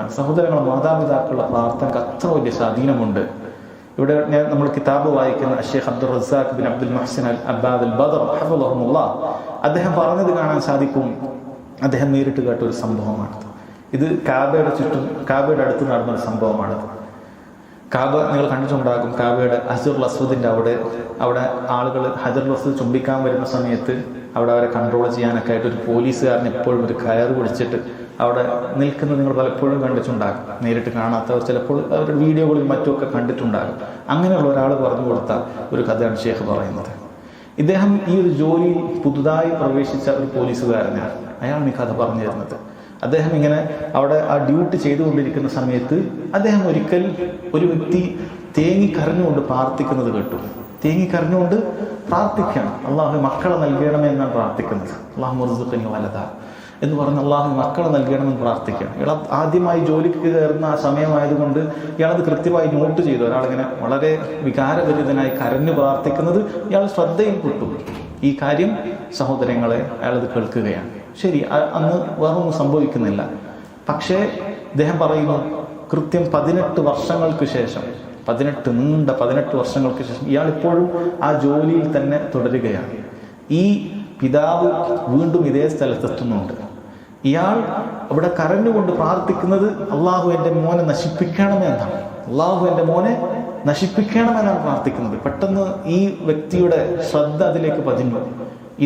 എന്നാണ് സഹോദരങ്ങൾ മാതാപിതാക്കളുടെ പ്രാർത്ഥനക്ക് അത്ര വലിയ സ്വാധീനമുണ്ട്. ഇവിടെ ഞാൻ നമ്മൾ കിതാബ് വായിക്കുന്ന Sheikh Abdul Razzaq bin Abdul Muhsin al Abbad al Badr അഹബുല്ല അദ്ദേഹം പറഞ്ഞത് കാണാൻ സാധിക്കും. അദ്ദേഹം നേരിട്ട് കേട്ട ഒരു സംഭവമാണ്. ഇത് കാബയുടെ ചുറ്റും കാബയുടെ അടുത്ത് നടന്ന ഒരു സംഭവമാണ്. കാബ നിങ്ങൾ കണ്ടിട്ടുണ്ടാകും കാബയുടെ ഹസുർ അസ്വദിന്റെ അവിടെ അവിടെ ആളുകൾ ഹജർ അസ്വദ് ചുംബിക്കാൻ വരുന്ന സമയത്ത് അവിടെ അവരെ കൺട്രോൾ ചെയ്യാനൊക്കെ ആയിട്ട് ഒരു പോലീസുകാരൻ എപ്പോഴും ഒരു കയർ പിടിച്ചിട്ട് അവിടെ നിൽക്കുന്നത് നിങ്ങൾ പലപ്പോഴും കണ്ടിട്ടുണ്ടാകും. നേരിട്ട് കാണാത്തവർ ചിലപ്പോൾ അവരുടെ വീഡിയോകളിൽ മറ്റുമൊക്കെ കണ്ടിട്ടുണ്ടാകും. അങ്ങനെയുള്ള ഒരാൾ പറഞ്ഞു കൊടുത്ത ഒരു കഥയാണ് ഷേഖ് പറയുന്നത്. ഇദ്ദേഹം ഈ ഒരു ജോലിയിൽ പുതുതായി പ്രവേശിച്ച ഒരു പോലീസുകാരനാണ്. അയാളാണ് ഈ കഥ പറഞ്ഞു തരുന്നത്. അദ്ദേഹം ഇങ്ങനെ അവിടെ ആ ഡ്യൂട്ടി ചെയ്തുകൊണ്ടിരിക്കുന്ന സമയത്ത് അദ്ദേഹം ഒരിക്കൽ ഒരു വ്യക്തി തേങ്ങി കരഞ്ഞുകൊണ്ട് പ്രാർത്ഥിക്കുന്നത് കേട്ടു. തേങ്ങി കരഞ്ഞുകൊണ്ട് പ്രാർത്ഥിക്കണം. അള്ളാഹു മക്കളെ നൽകണമേ എന്നാണ് പ്രാർത്ഥിക്കുന്നത്. അള്ളാഹു മുർസുഖിന് വലത എന്ന് പറഞ്ഞ് അള്ളാഹു മക്കളെ നൽകണമെന്ന് പ്രാർത്ഥിക്കണം. ഇയാൾ ആദ്യമായി ജോലിക്ക് കയറുന്ന ആ സമയമായതുകൊണ്ട് ഇയാളത് കൃത്യമായി നോട്ട് ചെയ്തു. ഒരാളിങ്ങനെ വളരെ വികാരഭരിതനായി കരഞ്ഞു പ്രാർത്ഥിക്കുന്നത് ഇയാൾ ശ്രദ്ധയിൽ പെട്ടു. ഈ കാര്യം സഹോദരങ്ങളെ അയാളത് കേൾക്കുകയാണ്. ശരി അന്ന് വേറൊന്നും സംഭവിക്കുന്നില്ല. പക്ഷേ ഇദ്ദേഹം പറയുന്നു കൃത്യം പതിനെട്ട് വർഷങ്ങൾക്ക് ശേഷം പതിനെട്ട് നീണ്ട പതിനെട്ട് വർഷങ്ങൾക്ക് ശേഷം ഇയാൾ ഇപ്പോഴും ആ ജോലിയിൽ തന്നെ തുടരുകയാണ്. ഈ പിതാവ് വീണ്ടും ഇതേ സ്ഥലത്തെത്തുന്നുണ്ട് ഇയാൾ അവിടെ കരഞ്ഞുകൊണ്ട് പ്രാർത്ഥിക്കുന്നത് അള്ളാഹു എന്റെ മോനെ നശിപ്പിക്കണമേ എന്നാണ് അള്ളാഹു എന്റെ മോനെ നശിപ്പിക്കണമെന്നാണ് പ്രാർത്ഥിക്കുന്നത്. പെട്ടെന്ന് ഈ വ്യക്തിയുടെ ശ്രദ്ധ അതിലേക്ക് പതിഞ്ഞു.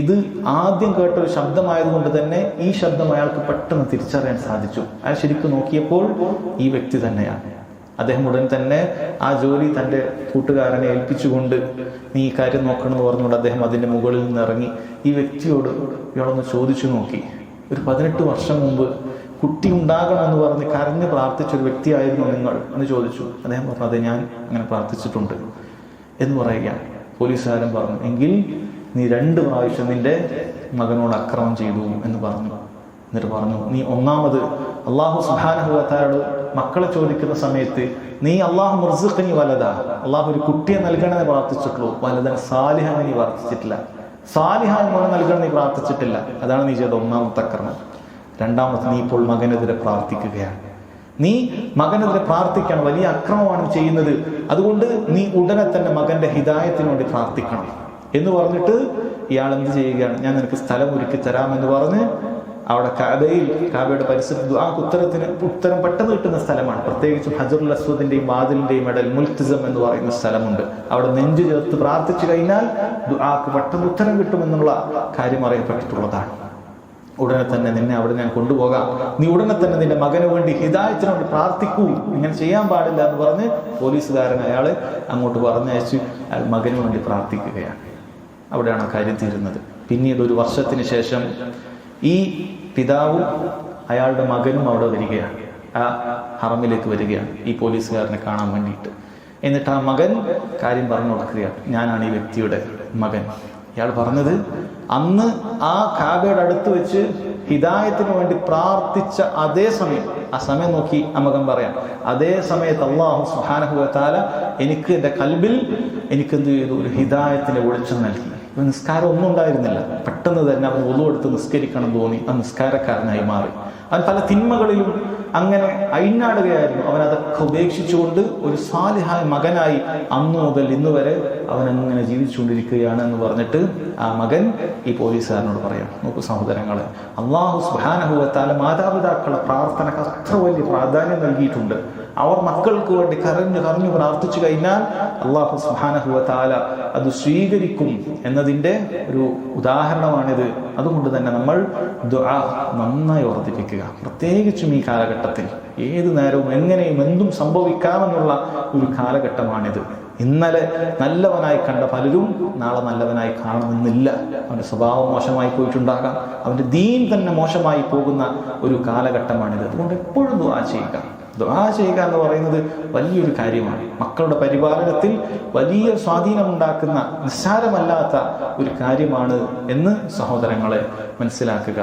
ഇത് ആദ്യം കേട്ട ഒരു ശബ്ദമായതുകൊണ്ട് തന്നെ ഈ ശബ്ദം അയാൾക്ക് പെട്ടെന്ന് തിരിച്ചറിയാൻ സാധിച്ചു. അയാൾ ശരിക്കും നോക്കിയപ്പോൾ ഈ വ്യക്തി തന്നെയാണ്. അദ്ദേഹം ഉടൻ തന്നെ ആ ജോലി തന്റെ കൂട്ടുകാരനെ ഏൽപ്പിച്ചുകൊണ്ട് നീ ഈ കാര്യം നോക്കണമെന്ന് പറഞ്ഞുകൊണ്ട് അദ്ദേഹം അതിന്റെ മുകളിൽ നിന്ന് ഇറങ്ങി ഈ വ്യക്തിയോട് ഇയാളൊന്ന് ചോദിച്ചു നോക്കി. ഒരു പതിനെട്ട് വർഷം മുമ്പ് കുട്ടി ഉണ്ടാകണമെന്ന് പറഞ്ഞ് കരഞ്ഞ് പ്രാർത്ഥിച്ച ഒരു വ്യക്തിയായിരുന്നു നിങ്ങൾ എന്ന് ചോദിച്ചു. അദ്ദേഹം പറഞ്ഞു അതെ ഞാൻ അങ്ങനെ പ്രാർത്ഥിച്ചിട്ടുണ്ട്. എന്ന് പറയുകയാണ് പോലീസുകാരൻ പറഞ്ഞു എങ്കിൽ നീ രണ്ട് പ്രാവശ്യം നിന്റെ മകനോട് അക്രമം ചെയ്തു എന്ന് പറഞ്ഞു. എന്നിട്ട് പറഞ്ഞു നീ ഒന്നാമത് അള്ളാഹു സുഹാനഹുവത്താരോട് മക്കളെ ചോദിക്കുന്ന സമയത്ത് നീ അള്ളാഹു മുർസുഖനി വലതാ അള്ളാഹു ഒരു കുട്ടിയെ നൽകണമെന്ന് പ്രാർത്ഥിച്ചിട്ടുള്ളൂ. വലതൻ സാലിഹാൻ നീ പ്രാർത്ഥിച്ചിട്ടില്ല. സാലിഹാൻ മോനെ നൽകണം നീ പ്രാർത്ഥിച്ചിട്ടില്ല. അതാണ് നീ ചെയ്ത ഒന്നാമത്തെ കർമ്മം രണ്ടാമത്തെ നീ ഇപ്പോൾ മകനെതിരെ പ്രാർത്ഥിക്കുകയാണ്. നീ മകനെതിരെ പ്രാർത്ഥിക്കണം വലിയ അക്രമമാണ് ചെയ്യുന്നത്. അതുകൊണ്ട് നീ ഉടനെ തന്നെ മകന്റെ ഹിതായത്തിന് വേണ്ടി പ്രാർത്ഥിക്കണം. എന്ന് പറഞ്ഞിട്ട് ഇയാൾ എന്ത് ചെയ്യുകയാണ്? ഞാൻ നിനക്ക് സ്ഥലം ഒരുക്കി തരാമെന്ന് പറഞ്ഞ് അവിടെ കാബയിൽ കാബയുടെ പരിസരത്ത് ആ ഉത്തരത്തിന് ഉത്തരം പെട്ടെന്ന് കിട്ടുന്ന സ്ഥലമാണ്. പ്രത്യേകിച്ചും ഹജറുൽ അസ്വദിന്റെയും വാതിലിന്റെയും ഇടയിൽ മുൽത്തിസം എന്ന് പറയുന്ന സ്ഥലമുണ്ട്. അവിടെ നെഞ്ചു ചേർത്ത് പ്രാർത്ഥിച്ചു കഴിഞ്ഞാൽ ദുആക്ക് പെട്ടെന്ന് ഉത്തരം കിട്ടുമെന്നുള്ള കാര്യം അറിയപ്പെട്ടിട്ടുള്ളതാണ്. ഉടനെ തന്നെ നിന്നെ അവിടെ ഞാൻ കൊണ്ടുപോകാം. നീ ഉടനെ തന്നെ നിന്റെ മകന് വേണ്ടി ഹിതായത്തിന് വേണ്ടി പ്രാർത്ഥിക്കൂ. ഇങ്ങനെ ചെയ്യാൻ പാടില്ല എന്ന് പറഞ്ഞ് പോലീസുകാരൻ അയാളെ അങ്ങോട്ട് പറഞ്ഞയച്ച് അയാൾ മകന് വേണ്ടി പ്രാർത്ഥിക്കുകയാണ്. അവിടെയാണ് കാര്യം തീരുന്നത്. പിന്നീട് ഒരു വർഷത്തിന് ശേഷം ഈ പിതാവും അയാളുടെ മകനും അവിടെ വരികയാണ്. ആ ഹറമിലേക്ക് വരികയാണ്. ഈ പോലീസുകാരനെ കാണാൻ വേണ്ടിയിട്ട്. എന്നിട്ട് ആ മകൻ കാര്യം പറഞ്ഞു കൊടുക്കുകയാണ്. ഞാനാണ് ഈ വ്യക്തിയുടെ മകൻ. ഇയാൾ പറഞ്ഞത് അന്ന് ആ കാബയുടെ അടുത്ത് വെച്ച് ഹിദായത്തിന് വേണ്ടി പ്രാർത്ഥിച്ച അതേ സമയം ആ സമയം നോക്കി ആ മകൻ പറയാം അതേ സമയത്ത് അള്ളാഹു സുഹാനഹുവത്താല എനിക്ക് എന്റെ കൽബിൽ എനിക്ക് എന്ത് ചെയ്തു? ഒരു ഹിദായത്തിന്റെ വെളിച്ചം നൽകി. നിസ്കാരം ഒന്നും ഉണ്ടായിരുന്നില്ല. പെട്ടെന്ന് തന്നെ അവൻ എടുത്ത് നിസ്കരിക്കണം തോന്നി. ആ നിസ്കാരക്കാരനായി മാറി. അവൻ പല തിന്മകളിലും അങ്ങനെ അയിഞ്ഞാടുകയായിരുന്നു. അവൻ അതൊക്കെ ഉപേക്ഷിച്ചുകൊണ്ട് ഒരു സാലിഹായ മകനായി അന്നു മുതൽ ഇന്ന് വരെ അവൻ അങ്ങനെ ജീവിച്ചുകൊണ്ടിരിക്കുകയാണ് എന്ന് പറഞ്ഞിട്ട് ആ മകൻ ഈ പോലീസുകാരനോട് പറയാം നോക്കൂ സഹോദരങ്ങളെ അള്ളാഹു സുഹാനഹുവത്താല മാതാപിതാക്കളുടെ പ്രാർത്ഥനക്ക് അത്ര വലിയ പ്രാധാന്യം നൽകിയിട്ടുണ്ട്. അവർ മക്കൾക്ക് വേണ്ടി കരഞ്ഞു കരഞ്ഞു പ്രാർത്ഥിച്ചു കഴിഞ്ഞാൽ അള്ളാഹു സുഹാനഹുവാല അത് സ്വീകരിക്കും എന്നതിന്റെ ഒരു ഉദാഹരണമാണിത്. അതുകൊണ്ട് തന്നെ നമ്മൾ ദുആ നന്നായി വർദ്ധിപ്പിക്കുക പ്രത്യേകിച്ചും ഈ കാലഘട്ടത്തിൽ ഏത് നേരവും എങ്ങനെയും എന്തും സംഭവിക്കാമെന്നുള്ള ഒരു കാലഘട്ടമാണിത്. ഇന്നലെ നല്ലവനായി കണ്ട പലരും നാളെ നല്ലവനായി കാണുന്നില്ല അവന്റെ സ്വഭാവം മോശമായി പോയിട്ടുണ്ടാകാം. അവന്റെ ദീൻ തന്നെ മോശമായി പോകുന്ന ഒരു കാലഘട്ടമാണിത്. അതുകൊണ്ട് എപ്പോഴും ദുആ ചെയ്യുക. ദുആ ചെയ്യുക എന്ന് പറയുന്നത് വലിയൊരു കാര്യമാണ്. മക്കളുടെ പരിപാലനത്തിൽ വലിയ സ്വാധീനമുണ്ടാക്കുന്ന നിസ്സാരമല്ലാത്ത ഒരു കാര്യമാണ് എന്ന് സഹോദരങ്ങളെ മനസ്സിലാക്കുക.